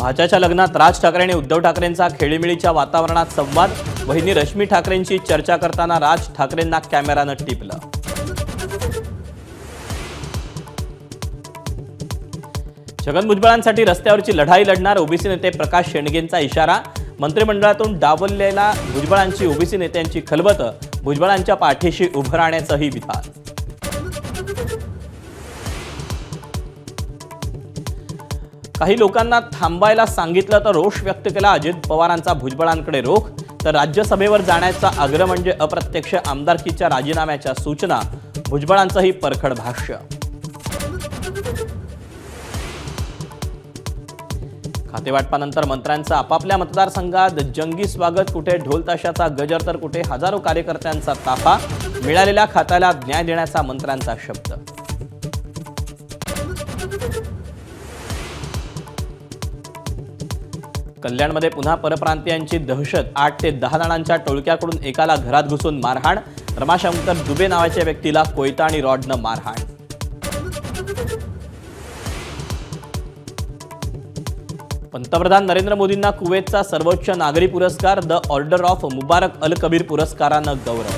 भाच्याच्या लग्नात राज ठाकरे आणि उद्धव ठाकरेंचा खेळीमेळीच्या वातावरणात संवाद. बहिणी रश्मी ठाकरेंची चर्चा करताना राज ठाकरेंना कॅमेरानं टिपलं. छगन भुजबळांसाठी रस्त्यावरची लढाई लढणार ओबीसी नेते प्रकाश शेंडगेंचा इशारा. मंत्रिमंडळातून डावललेला भुजबळांची ओबीसी नेत्यांची खलबत. भुजबळांच्या पाठीशी उभं राहण्याचंही विधान. काही लोकांना थांबायला सांगितलं तर रोष व्यक्त केला अजित पवारांचा भुजबळांकडे रोख. तर राज्यसभेवर जाण्याचा आग्रह म्हणजे अप्रत्यक्ष आमदारकीच्या राजीनाम्याच्या सूचना. भुजबळांचंही परखड भाष्य. खातेवाटपानंतर मंत्र्यांचं आपापल्या मतदारसंघात जंगी स्वागत कुठे ढोलताशाचा गजर तर कुठे हजारो कार्यकर्त्यांचा ताफा. मिळालेल्या खात्याला न्याय देण्याचा मंत्र्यांचा शब्द. कल्याणमध्ये पुन्हा परप्रांतीयांची दहशत. आठ ते दहा जणांच्या टोळक्याकडून एकाला घरात घुसून मारहाण. रमाशंकर दुबे नावाच्या व्यक्तीला कोयता आणि रॉडनं मारहाण. पंतप्रधान नरेंद्र मोदींना कुवेतचा सर्वोच्च नागरी पुरस्कार the order of Mubarak al Kabeer पुरस्कारानं गौरव.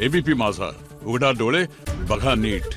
एबीपी माझा. उघडा डोळे बघा नीट.